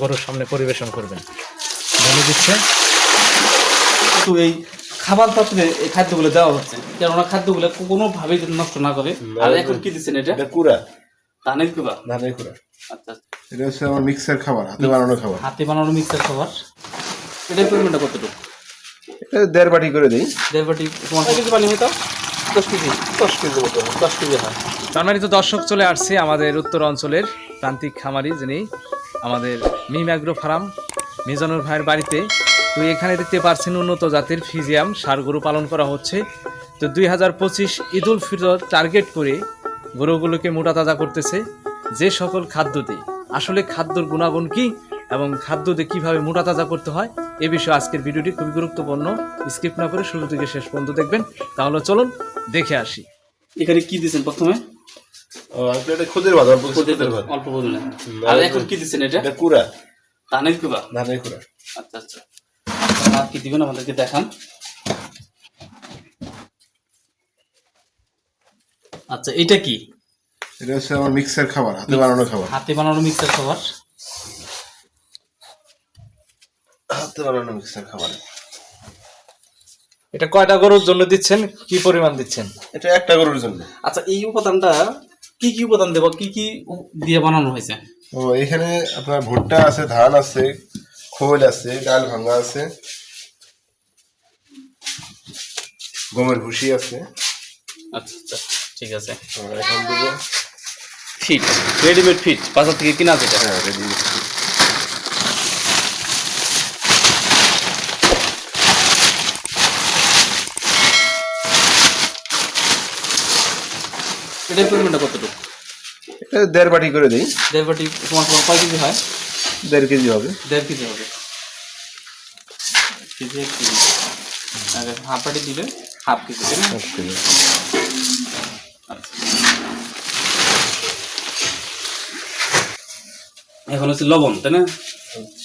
গরুর সামনে পরিবেশন করবেন। বলে দিচ্ছে। কিন্তু এই খাবার পাত্রে এই খাদ্যগুলো দেওয়া হচ্ছে কেননা খাদ্যগুলো কোনোভাবেই যেন নষ্ট না করে। আর এখন কি দিচ্ছেন এটা? এটা কুড়া। ধানের কুবা ধানের কুড়া। আচ্ছা আচ্ছা। এটা হচ্ছে আমার মিক্সার খাবার হাতে বানানো খাবার। হাতে বানানো মিক্সার খাবার। এটার পরিমাণটা কতটুকু? এটা দেড় বাটি করে দিই। দেড় বাটি। তোমার কেজি পানি হয়তো দশ কেজি। দশ কেজি মতো। দশ কেজি হয়। তার তো দর্শক চলে আসছে আমাদের উত্তর অঞ্চলের প্রান্তিক খামারি যিনি আমাদের মিম ফার্ম, মিজানুর ভাইয়ের বাড়িতে। তো এখানে দেখতে পাচ্ছেন উন্নত জাতের ফিজিয়াম, সার গরু পালন করা হচ্ছে। তো দুই হাজার পঁচিশ ঈদ উল ফিতর টার্গেট করে গরুগুলোকে মোটা তাজা করতেছে যে সকল খাদ্যতে। আসলে খাদ্যর গুণাগুণ কি এবং খাদ্যতে কীভাবে মোটা তাজা করতে হয়, এ বিষয়ে আজকের ভিডিওটি খুবই গুরুত্বপূর্ণ। স্কিপ না করে শুরু থেকে শেষ পর্যন্ত দেখবেন। তাহলে চলুন, দেখে আসি। এখানে কি দিয়েছেন প্রথমে? এটা খুদের ভাত অল্প খুদের ভাত। অল্প পরিমাণে আর এখন কি দিচ্ছেন এটা? এটা কুড়া। ধানের কুবা ধানের কুড়া। আচ্ছা আচ্ছা। আর কি দিবেন? আমাদেরকে দেখান। আচ্ছা এটা কি? এটা হচ্ছে আমার মিক্সার খাবার হাতে বানানো খাবার। হাতে বানানো মিক্সার খাবার? হাতে বানানো মিক্সার খাবার। এটা কয়টা গরুর জন্য দিচ্ছেন? কি পরিমাণ দিচ্ছেন? এটা একটা গরুর জন্য। আচ্ছা এই উপাদানটা কি কি উপাদান দেব? কি কি দিয়ে বানানো হয়েছে? ও এখানে আপনার ভুট্টা আছে ধান আছে খোল আছে ডাল ভাঙা আছে গমের ভুসি আছে। আচ্ছা আচ্ছা ঠিক আছে। এখন দেবো। ফিট রেডিমেড ফিট বাজার থেকে কিনা যেটা। হ্যাঁ রেডি এটার পরিমাণটা কতটুকু? এটা দেড় বাটি করে দিই। দেড় বাটি তোমার তোমার কয় কেজি হয়? দেড় কেজি হবে। দেড় কেজি হবে। কেজি এক কেজি। আর হাফ বাটি দিলে হাফ কেজি তাই না? আচ্ছা। এখন হচ্ছে লবণ তাই না?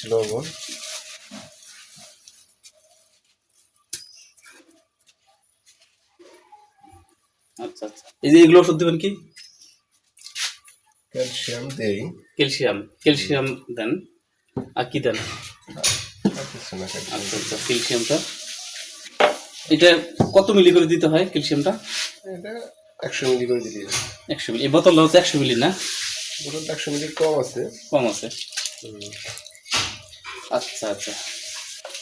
লবণ। এই যে এগুলো ওষুধ দেবেন কি? ক্যালসিয়াম দেই। ক্যালসিয়াম ক্যালসিয়াম দেন। আর কি দেন? আচ্ছা আচ্ছা ক্যালসিয়ামটা। এটা কত মিলি করে দিতে হয় ক্যালসিয়ামটা? এটা একশো মিলি করে দিলি একশো মিলি এই বোতলটা হচ্ছে একশো মিলি না? বলুন একশো মিলি কম আছে। কম আছে। আচ্ছা আচ্ছা।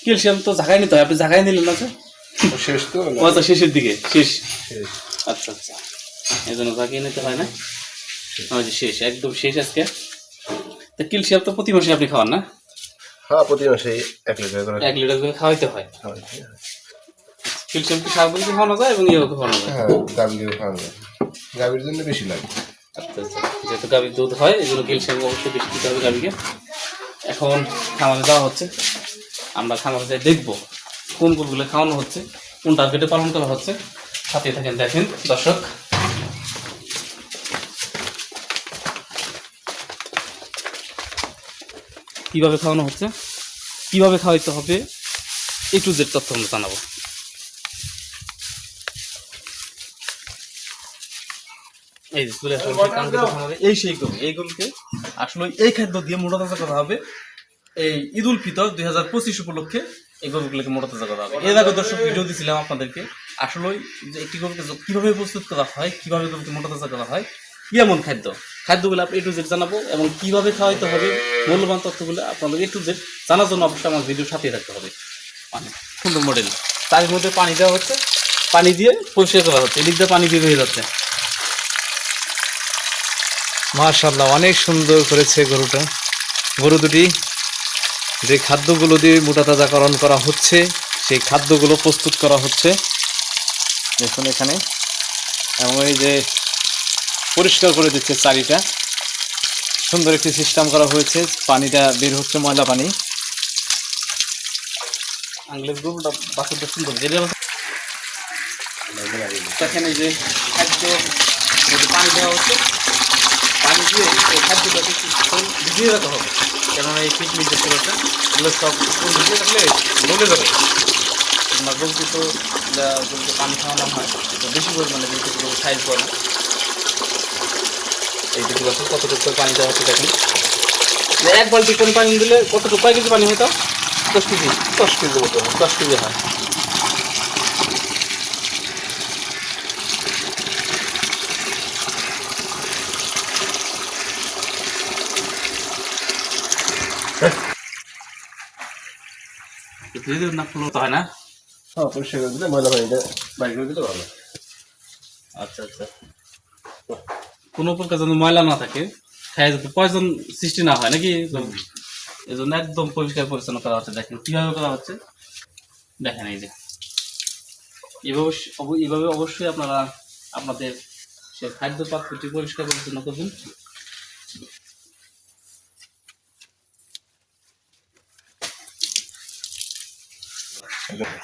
ক্যালসিয়াম তো জাগায় নিতে হয় আপনি জাগায় নিলেন না? শেষ তো। আচ্ছা শেষের দিকে শেষ। আচ্ছা আচ্ছা। এই জন্য জাগিয়ে নিতে হয় না। ওই যে শেষ একদম শেষ আজকে। তা ক্যালসিয়াম তো প্রতি মাসে আপনি খাওয়ান না? হ্যাঁ প্রতি মাসে এক লিটার করে। এক লিটার করে খাওয়াইতে হয়। খাওয়াই। ক্যালসিয়াম কি সারা বলতে খাওয়ানো যায় এবং ইয়েও খাওয়ানো যায়। হ্যাঁ গাভীও খাওয়ানো যায়। গাভীর জন্য বেশি লাগে। আচ্ছা আচ্ছা। যেহেতু গাভীর দুধ হয় এই জন্য ক্যালসিয়াম অবশ্যই বেশি দিতে হবে গাভীকে। এখন খামারে দেওয়া হচ্ছে। আমরা খামারে যাই দেখব কোন কোনগুলো খাওয়ানো হচ্ছে কোন টার্গেটে পালন করা হচ্ছে। সাথে থাকেন দেখেন দর্শক। কীভাবে খাওয়ানো হচ্ছে, কীভাবে খাওয়াইতে হবে একটু জেড তথ্য আমরা জানাব। এই চলে। এই সেই এই আসলে এই খাদ্য দিয়ে মোটা করা হবে। এই ঈদ উল ফিতর দুই হাজার পঁচিশ উপলক্ষে এই গরুগুলোকে মোটা তাজা করা হবে। এর আগে দর্শক ভিডিও দিয়েছিলাম আপনাদেরকে, আসলে যে একটি গরুকে কীভাবে প্রস্তুত করা হয়, কীভাবে গরুকে মোটা তাজা করা হয় এমন খাদ্য? খাদ্যগুলো আপনি এ টু জেড জানাব এবং কীভাবে খাওয়াইতে হবে মূল্যবান তথ্যগুলো আপনাদের এ টু জেড জানার জন্য অবশ্যই আমার ভিডিওর সাথেই থাকতে হবে। মানে সুন্দর মডেল তার মধ্যে পানি দেওয়া হচ্ছে। পানি দিয়ে পরিষ্কার করা হচ্ছে। এদিক দিয়ে পানি দিয়ে হয়ে যাচ্ছে। মাশাল্লাহ অনেক সুন্দর করেছে গরুটা। গরু দুটি যে খাদ্যগুলো দিয়ে মোটা তাজাকরণ করা হচ্ছে সেই খাদ্যগুলো প্রস্তুত করা হচ্ছে। দেখুন এখানে। এবং এই যে পরিষ্কার করে দিচ্ছে চারিটা। সুন্দর একটি সিস্টেম করা হয়েছে। পানিটা বের হচ্ছে ময়লা পানি। সুন্দর যে খাদ্য পানি দেওয়া হচ্ছে। পানি দিয়ে হবে। কেননা এই পানি খাওয়ানো হয় বেশি পরিমাণে সাইজ করে এই দেখতে পাচ্ছেন কতটুকু করে পানি দেওয়া হচ্ছে দেখেন। এক বালতি কোন পানি দিলে কতটুকু কয় কেজি পানি হতো? দশ কেজি। দশ কেজি মতো দশ কেজি হয়। ধীরে না ফুল হয় না? হ্যাঁ পরিষ্কার করে দিলে ময়লা পানিটা বাইর করে দিলে ভালো। আচ্ছা আচ্ছা। কোনো প্রকার যেন ময়লা না থাকে, খায় যাতে পয়জন সৃষ্টি না হয়, নাকি? এই জন্য একদম পরিষ্কার পরিচ্ছন্ন করা হচ্ছে। দেখেন, কীভাবে করা হচ্ছে? দেখেন এই যে। এভাবে এভাবে অবশ্যই আপনারা আপনাদের সে খাদ্য পাত্রটি পরিষ্কার পরিচ্ছন্ন করবেন।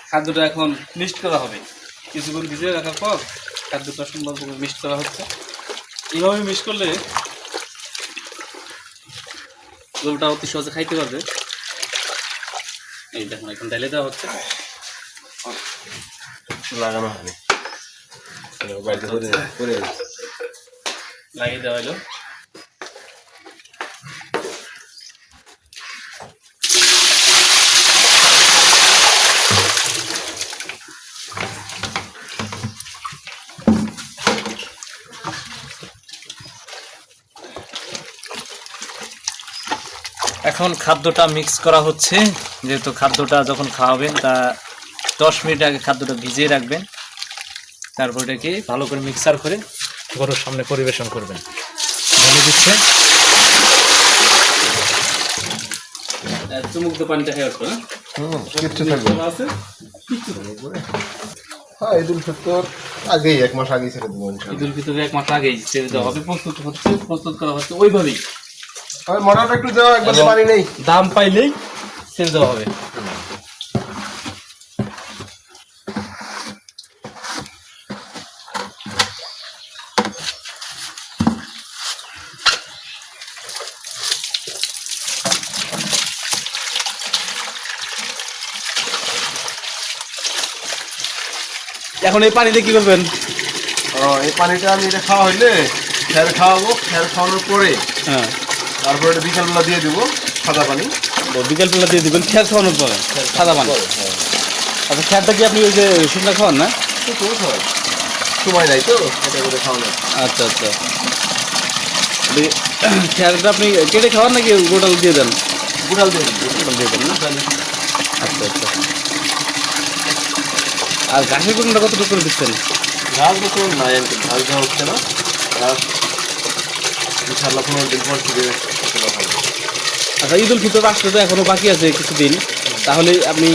খাদ্যটা এখন মিক্সড করা হবে। কিছুক্ষণ ভিজিয়ে রাখার পর খাদ্যটা সুন্দরভাবে মিক্সড করা হচ্ছে। এইভাবে মিক্স করলে গোলটা অতি সহজে খাইতে পারবে। এই দেখুন এখন ঢেলে দেওয়া হচ্ছে। লাগানো হবে লাগিয়ে দেওয়া হলো। এখন খাদ্যটা মিক্স করা হচ্ছে। যেহেতু খাদ্যটা যখন খাওয়াবেন তা দশ মিনিট আগে খাদ্যটা ভিজিয়ে রাখবেন। তারপর এটাকে ভালো করে মিক্সার করে গরুর সামনে পরিবেশন করবেন। ধনে দিচ্ছে। চুমুক পানিটা খেয়ে আসবে না। আছে? হ্যাঁ ঈদুল ফিতর আগেই এক মাস আগেই ছেড়ে দেবো ঈদুল ফিতরে এক মাস আগেই ছেড়ে দেওয়া হবে। প্রস্তুত হচ্ছে প্রস্তুত করা হচ্ছে ওইভাবেই। আর মরাটা একটু দেওয়া একবার পানি নেই। দাম পাইলেই দেওয়া হবে। এখন এই পানিতে কি করবেন? এই পানিটা আমি এটা খাওয়া হইলে খ্যার খাওয়াবো খ্যার খাওয়ানোর পরে হ্যাঁ। তারপরে এটা বিকালবেলা দিয়ে দিব সাদা পানি। ও বিকেলবেলা দিয়ে দিবেন খেয়ার খাওয়ানোর পরে সাদা পানি। আচ্ছা খেয়ারটা কি আপনি ওই যে শুকনো খাওয়ান না? তো তো সময় নাই তো এটা করে খাওয়ানো আচ্ছা আচ্ছা। খেয়ারটা আপনি কেটে খাওয়ান নাকি গোটাল দিয়ে দেন? গুড়াল দিয়ে দিব। গোটাল দিয়ে দেন না? আচ্ছা আচ্ছা। আর ঘাসের গুঁড়োটা কতটুকু করে দিচ্ছেন? ঘাস তো নাই আর কি ঘাস দেওয়া হচ্ছে না। ঘাস ইনশাল্লাহ পনেরো দিন পর থেকে হবে। আচ্ছা ঈদ উল ফিতর আসতে তো এখনও বাকি আছে কিছুদিন। তাহলে আপনি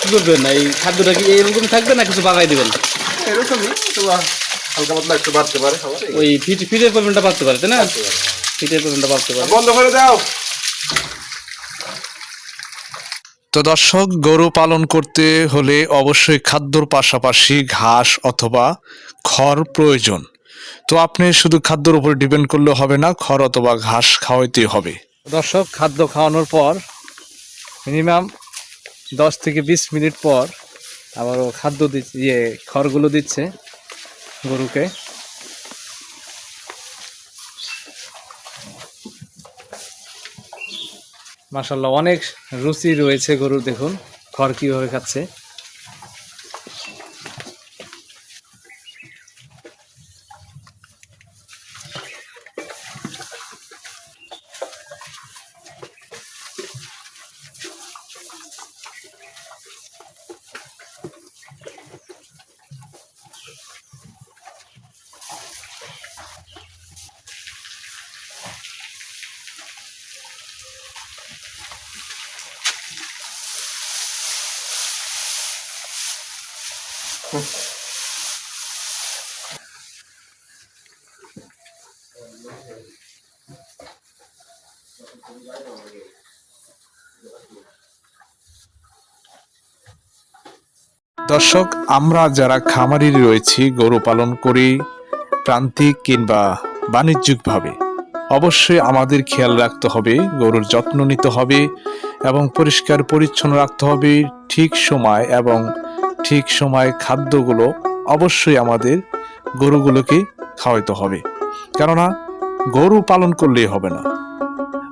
কি করবেন? এই খাদ্যটা কি এরকম থাকবে না কিছু বাগাই দেবেন? এরকমই হালকা পাতলা একটু বাড়তে পারে ওই ফিট ফিটের পরিমাণটা বাড়তে পারে তাই না? হ্যাঁ। ফিটের পরিমাণটা বাড়তে পারে। বন্ধ করে দাও। তো দর্শক গরু পালন করতে হলে অবশ্যই খাদ্যর পাশাপাশি ঘাস অথবা খড় প্রয়োজন। তো আপনি শুধু খাদ্যর উপর ডিপেন্ড করলে হবে না, খড় অথবা ঘাস খাওয়াইতে হবে। দর্শক, খাদ্য খাওয়ানোর পর মিনিমাম দশ থেকে বিশ মিনিট পর আবারও খাদ্য দিচ্ছে ইয়ে খড়গুলো দিচ্ছে গরুকে। মাসাল্লাহ অনেক রুচি রয়েছে গরুর দেখুন, খড় কীভাবে খাচ্ছে। দর্শক, আমরা যারা খামারি রয়েছি, গরু পালন করি, প্রান্তিক কিংবা বাণিজ্যিকভাবে, অবশ্যই আমাদের খেয়াল রাখতে হবে, গরুর যত্ন নিতে হবে এবং পরিষ্কার পরিচ্ছন্ন রাখতে হবে ঠিক সময় এবং ঠিক সময় খাদ্যগুলো অবশ্যই আমাদের গরুগুলোকে খাওয়াইতে হবে। কেননা, গরু পালন করলেই হবে না।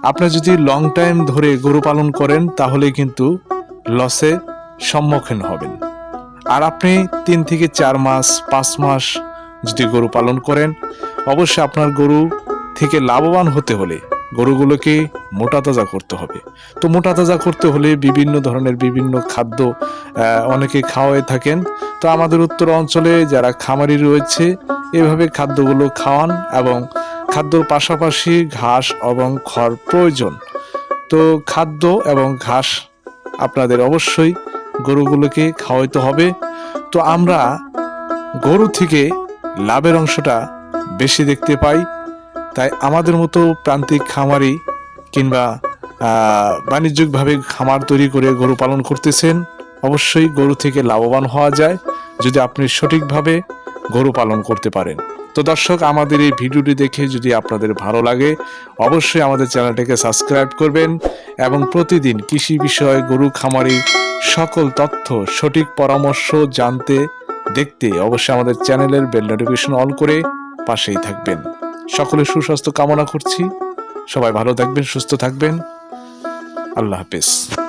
আপনি যদি লং টাইম ধরে গরু পালন করেন, তাহলে কিন্তু লসে সম্মুখীন হবেন। আর আপনি তিন থেকে চার মাস, পাঁচ মাস যদি গরু পালন করেন, অবশ্যই আপনার গরু থেকে লাভবান হতে হলে গরুগুলোকে মোটা তাজা করতে হবে। তো মোটা তাজা করতে হলে বিভিন্ন ধরনের বিভিন্ন খাদ্য অনেকে খাওয়াই থাকেন। তো আমাদের উত্তর অঞ্চলে যারা খামারি রয়েছে, এভাবে খাদ্যগুলো খাওয়ান এবং খাদ্যর পাশাপাশি ঘাস, এবং খড় প্রয়োজন। তো খাদ্য এবং ঘাস আপনাদের অবশ্যই গরুগুলোকে খাওয়াইতে হবে। তো আমরা গরু থেকে লাভের অংশটা বেশি দেখতে পাই। তাই আমাদের মতো প্রান্তিক খামারি কিংবা বাণিজ্যিকভাবে খামার তৈরি করে গরু পালন করতেছেন, অবশ্যই গরু থেকে লাভবান হওয়া যায় যদি আপনি সঠিকভাবে গরু পালন করতে পারেন। তো দর্শক, আমাদের এই ভিডিওটি দেখে যদি আপনাদের ভালো লাগে, অবশ্যই আমাদের চ্যানেলটিকে সাবস্ক্রাইব করবেন এবং প্রতিদিন কৃষি বিষয়ে গরু খামারি সকল তথ্য, সঠিক পরামর্শ জানতে, দেখতে অবশ্যই আমাদের চ্যানেলের বেল নোটিফিকেশন অন করে পাশেই থাকবেন। সকলের সুস্বাস্থ্য কামনা করছি। সবাই ভালো থাকবেন সুস্থ থাকবেন। আল্লাহ হাফেজ।